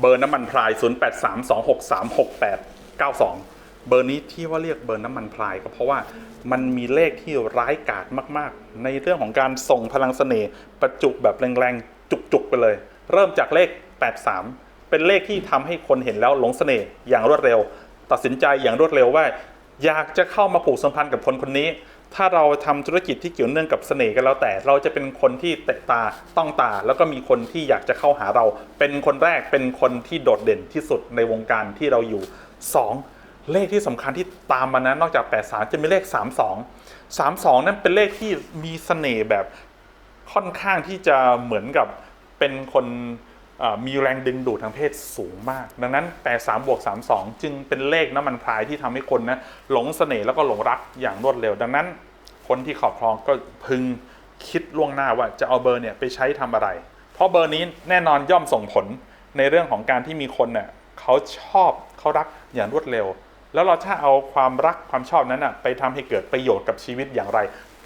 เบอร์น้ำมันพราย 0832636892 เบอร์นี้ที่ว่าเรียกเบอร์น้ำมันพรายก็เพราะว่ามันมีเลขที่ร้ายกาจมากๆ ในเรื่องของการส่งพลังเสน่ห์ประจุแบบแรงๆ จุกๆ ไปเลย เริ่มจากเลข 83 เป็นเลขที่ทำให้คนเห็นแล้วหลงเสน่ห์อย่างรวดเร็ว ตัดสินใจอย่างรวดเร็วว่า อยากจะเข้ามาผูกสัมพันธ์กับคนคนนี้ ถ้าเราทำธุรกิจที่เกี่ยวเนื่องกับเสน่ห์กันแล้วแต่ เราจะเป็นคนที่เตะตาต้องตา แล้วก็มีคนที่อยากจะเข้าหาเรา เป็นคนแรกเป็นคนที่โดดเด่นที่สุดในวงการที่เราอยู่ 2. เลขที่สำคัญที่ตามมานะนอกจาก 83 จะมีเลข 32 32 นั้นเป็นเลขที่มีเสน่ห์แบบค่อนข้างที่จะเหมือนกับเป็นคน มีแรงดึงดูดทางเพศสูงมาก ดังนั้น83บวก32 จึงเป็นเลขน้ำมันพรายที่ทำให้คนนะหลงเสน่ห์แล้วก็หลงรักอย่างรวดเร็ว ดังนั้น คนที่ครอบครองก็พึงคิดล่วงหน้าว่าจะเอาเบอร์เนี่ยไปใช้ทำอะไร เพราะเบอร์นี้แน่นอนย่อมส่งผลในเรื่องของการที่มีคนเนี่ยเขาชอบเขารักอย่างรวดเร็ว แล้วเราถ้าเอาความรักความชอบนั้นน่ะไปทำให้เกิดประโยชน์กับชีวิตอย่างไร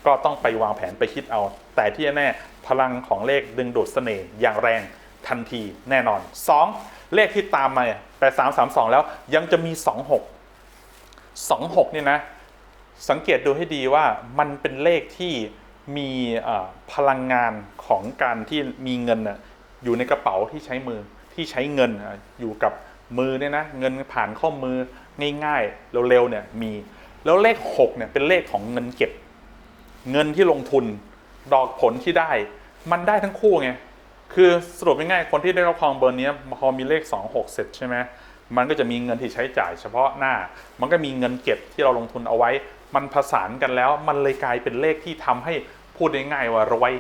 ก็ต้องไปวางแผนไปคิดเอา แต่ที่แน่พลังของเลขดึงดูดเสน่ห์อย่างแรง ทันทีแน่นอน 2. เลขที่ตามมาแปดสามสามสองแล้วยังจะมี 26 26เนี่ยนะ สังเกตดูให้ดีว่ามันเป็นเลขที่มีพลังงานของการที่มีเงินอยู่ในกระเป๋าที่ใช้มือที่ใช้เงินอะอยู่กับมือเนี่ยนะเงินผ่านข้อมือง่ายๆเร็วๆเนี่ยมี แล้วเลข6เนี่ยเป็นเลขของเงินเก็บ เงินที่ลงทุนดอกผลที่ได้ มันได้ทั้งคู่ไง คือสรุปง่ายๆคนที่ได้รับครองเบอร์นี้พอมีเลข 2 6 เสร็จใช่ไหมมันก็จะมีเงินที่ใช้จ่ายเฉพาะหน้า มันก็มีเงินเก็บที่เราลงทุนเอาไว้ มันผสานกันแล้ว มันเลยกลายเป็นเลขที่ทำให้พูดง่ายๆว่ารวย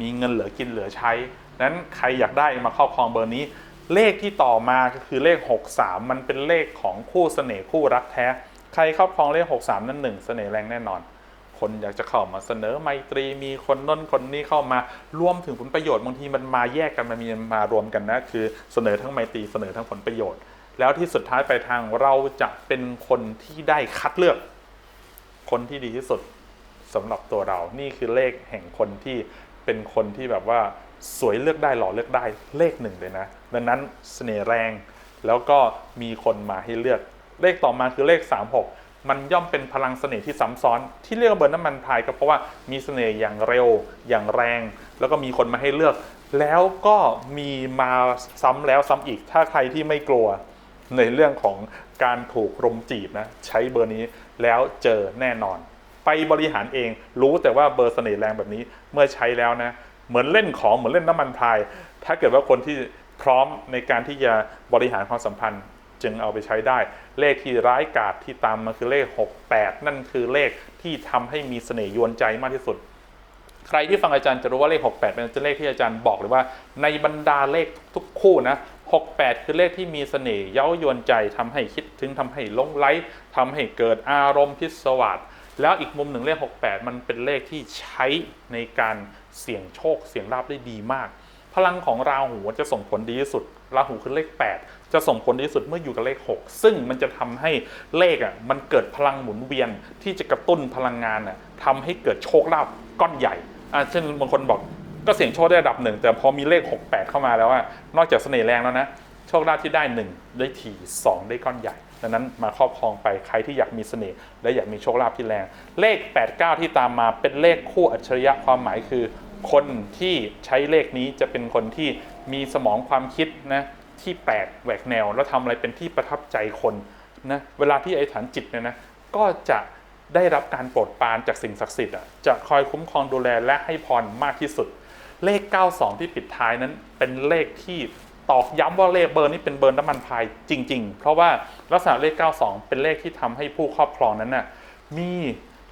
มีเงินเหลือกินเหลือใช้ นั้นใครอยากได้มาครอบครองเบอร์นี้ เลขที่ต่อมาก็คือเลข 63 มันเป็นเลขของคู่เสน่ห์คู่รักแท้ ใครครอบครองเลข 63 นั้นหนึ่งเสน่ห์แรงแน่นอน คนอยากจะเข้ามาเสนอไมตรีมีคนน้นคนนี้เข้ามารวมถึงผลประโยชน์บางทีมันมาแยกกันมันมีมารวมกันนะคือเสนอทั้งไมตรีเสนอทั้งผลประโยชน์ แล้วที่สุดท้ายไปทางเราจะเป็นคนที่ได้คัดเลือก คนที่ดีที่สุดสำหรับตัวเรา นี่คือเลขแห่งคนที่เป็นคนที่แบบว่าสวยเลือกได้หล่อเลือกได้เลขหนึ่งเลยนะ ดังนั้นเสน่ห์แรงแล้วก็มีคนมาให้เลือก เลขต่อมาคือเลข 36 มันย่อมเป็นพลังเสน่ห์ที่ซ้ำซ้อน ที่เรียกว่าเบอร์น้ำมันพายก็เพราะว่ามีเสน่ห์อย่างเร็ว อย่างแรง แล้วก็มีคนมาให้เลือก แล้วก็มีมาซ้ำแล้วซ้ำอีก ถ้าใครที่ไม่กลัวในเรื่องของการถูกรมจีบนะใช้เบอร์นี้แล้วเจอแน่นอน ไปบริหารเองรู้แต่ว่าเบอร์เสน่ห์แรงแบบนี้เมื่อใช้แล้วนะเหมือนเล่นของเหมือนเล่นน้ำมันพาย ถ้าเกิดว่าคนที่พร้อมในการที่จะบริหารความสัมพันธ์ จึงเอาไปใช้ได้ เลขที่ร้ายกาจที่ตามมาคือเลข 68 นั่นคือเลขที่ทำให้มีเสน่ห์ยวนใจมากที่สุด ใครที่ฟังอาจารย์จะรู้ว่าเลข 68 เป็นเลขที่อาจารย์บอกเลยว่า ในบรรดาเลขทุกคู่นะ68 คือเลขที่มีเสน่ห์เย้ายวนใจทำให้คิดถึงทำให้หลงไหลทำให้เกิดอารมณ์พิศวาสแล้วอีกมุมหนึ่งเลข 68 มันเป็นเลขที่ใช้ในการเสี่ยงโชคเสี่ยงลาภได้ดีมาก พลังของราหูจะส่งผลดีที่สุด ราหูคือเลข 8 จะส่งผลดีที่สุดเมื่ออยู่กับเลข 6 ซึ่งมันจะทำให้เลขอะมันเกิดพลังหมุนเวียนที่จะกระตุ้นพลังงานอะทำให้เกิดโชคลาภก้อนใหญ่อะเช่นบางคนบอกก็เสี่ยงโชคได้ระดับหนึ่งแต่พอมีเลข 68 เข้ามาแล้วอะนอกจากเสน่ห์แรงแล้วนะโชคลาภที่ได้ 1 ได้ที2 ได้ก้อนใหญ่ดังนั้นมาครอบครองไปใครที่อยากมีเสน่ห์และอยากมีโชคลาภที่แรง เลข 89 ที่ตามมาเป็นเลขคู่อัจฉริยะความหมายคือ คนที่ใช้เลขนี้จะเป็นคนที่มีสมองความคิดนะที่แปลกแหวกแนว แล้วทำอะไรเป็นที่ประทับใจคนนะเวลาที่ไอ้ฐานจิตเนี่ยนะก็จะได้รับการโปรดปรานจากสิ่งศักดิ์สิทธิ์อะจะคอยคุ้มครองดูแลและให้พรมากที่สุด เลข 92 ที่ปิดท้ายนั้นเป็นเลขที่ตอกย้ำว่าเลขเบอร์นี้เป็นเบอร์น้ำมันพายจริง ๆ เพราะว่าลักษณะเลข 92 เป็นเลขที่ทำให้ผู้ครอบครองนั้นน่ะมี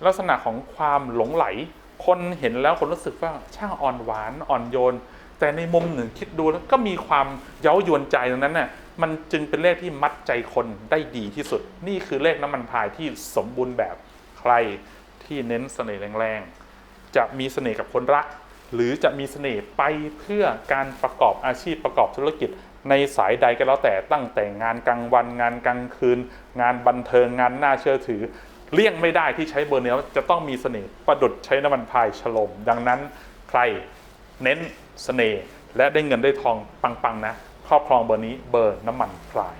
ลักษณะของความหลงไหล คนเห็นแล้วคนรู้สึกว่าช่างอ่อนหวานอ่อนโยน แต่ในมุมหนึ่งคิดดูแล้วก็มีความเย้ายวนใจตรงนั้นน่ะมันจึงเป็นเลขที่มัดใจคนได้ดีที่สุด นี่คือเลขน้ำมันพายที่สมบูรณ์แบบใครที่เน้นเสน่ห์แรงๆ จะมีเสน่ห์กับคนรัก หรือจะมีเสน่ห์ไปเพื่อการประกอบอาชีพประกอบธุรกิจ ในสายใดก็แล้วแต่ตั้งแต่งานกลางวัน งานกลางคืน งานบันเทิงงานน่าเชื่อถือ เลี่ยงไม่ได้ที่ใช้เบอร์เนี้ยจะต้องมีเสน่ห์ประดุดใช้น้ำมันพายฉลม ดังนั้นใครเน้นเสน่ห์และได้เงินได้ทองปังๆนะครอบครองเบอร์นี้เบอร์น้ำมันพลาย